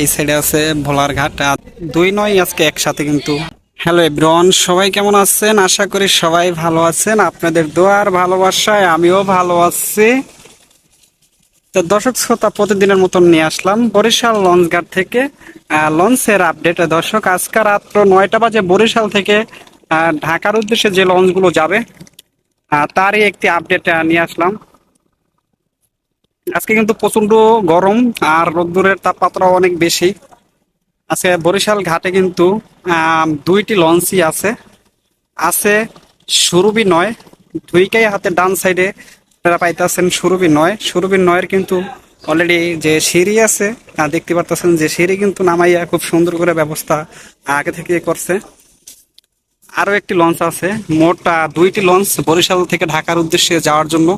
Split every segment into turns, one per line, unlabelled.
এই সাইডে আছে ভোলার ঘাট। দুই নয় আজকে একসাথে কিন্তু। হ্যালো এব্রন সবাই কেমন আছেন? আশা করি সবাই ভালো আছেন। আপনাদের দোয়ার ভালোবাসায় আমিও ভালো আছি। তো দর্শক শ্রোতা, প্রতিদিনের মতন নিয়ে আসলাম বরিশাল লঞ্চ ঘাট থেকে। লঞ্চের আপডেট দর্শক, আজকে রাত্র নয়টা বাজে বরিশাল থেকে ঢাকার উদ্দেশ্যে যে লঞ্চগুলো যাবে তারই একটি আপডেট নিয়ে আসলাম। আজকে কিন্তু প্রচণ্ড গরম আর রোদ্দুরের তাপমাত্রা অনেক বেশি। আজকে বরিশাল ঘাটে কিন্তু দুইটি লঞ্চই আছে। আছে সুরভি নয়, দুইটাই হাতে ডান সাইডে আপনারা পাইতেছেন সুরভি নয়। সুরভি নয়ের কিন্তু অলরেডি যে সিঁড়ি আছে দেখতে পারতেছেন যে সিঁড়ি কিন্তু নামাইয়া খুব সুন্দর করে ব্যবস্থা আগে থেকে করছে। আরও একটি লঞ্চ আছে, মোট দুইটি লঞ্চ বরিশাল থেকে ঢাকার উদ্দেশ্যে যাওয়ার জন্য।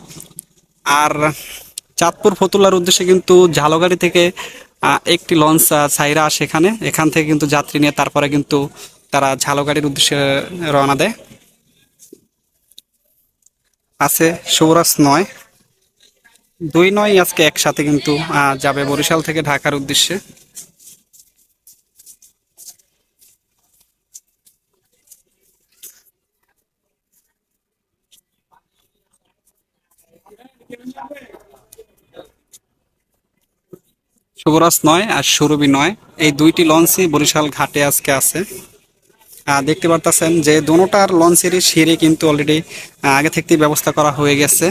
আর চাঁদপুর ফতুল্লার উদ্দেশ্যে কিন্তু ঝালগাড়ি থেকে একটি লঞ্চ ছাইরা আসে এখানে। থেকে কিন্তু যাত্রী নিয়ে তারপরে কিন্তু তারা ঝালগাড়ির উদ্দেশ্যে রওনা দেয়। আছে সৌরাস নয়। দুই নয় আজকে একসাথে কিন্তু যাবে বরিশাল থেকে ঢাকার উদ্দেশ্যে। শুভরাজ নয় আর সুরভি নয়। এই দুইটি লঞ্চই বরিশাল ঘাটে আজকে আছে। দেখতে পারতেছেন যে দোনোটার লঞ্চেরই সিঁড়ি কিন্তু অলরেডি আগে থেকেই ব্যবস্থা করা হয়ে গেছে।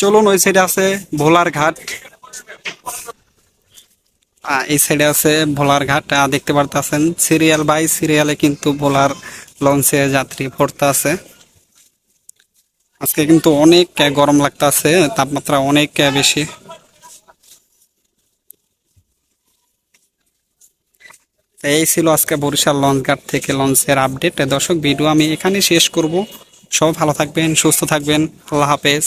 চলুন ওই সাইডে আছে ভোলার ঘাট। এই সাইডে আছে ভোলার ঘাট। দেখতে পারতেছেন সিরিয়াল বাই সিরিয়ালে কিন্তু ভোলার লঞ্চে যাত্রী ভরতে আছে। আজকে কিন্তু অনেক গরম লাগতেছে, তাপমাত্রা অনেক বেশি। এই ছিল আজকে বরিশাল লঞ্চ ঘাট থেকে লঞ্চের আপডেট দর্শক ভিডিও আমি এখানে শেষ করব। সব ভালো থাকবেন, সুস্থ থাকবেন। আল্লাহ হাফেজ।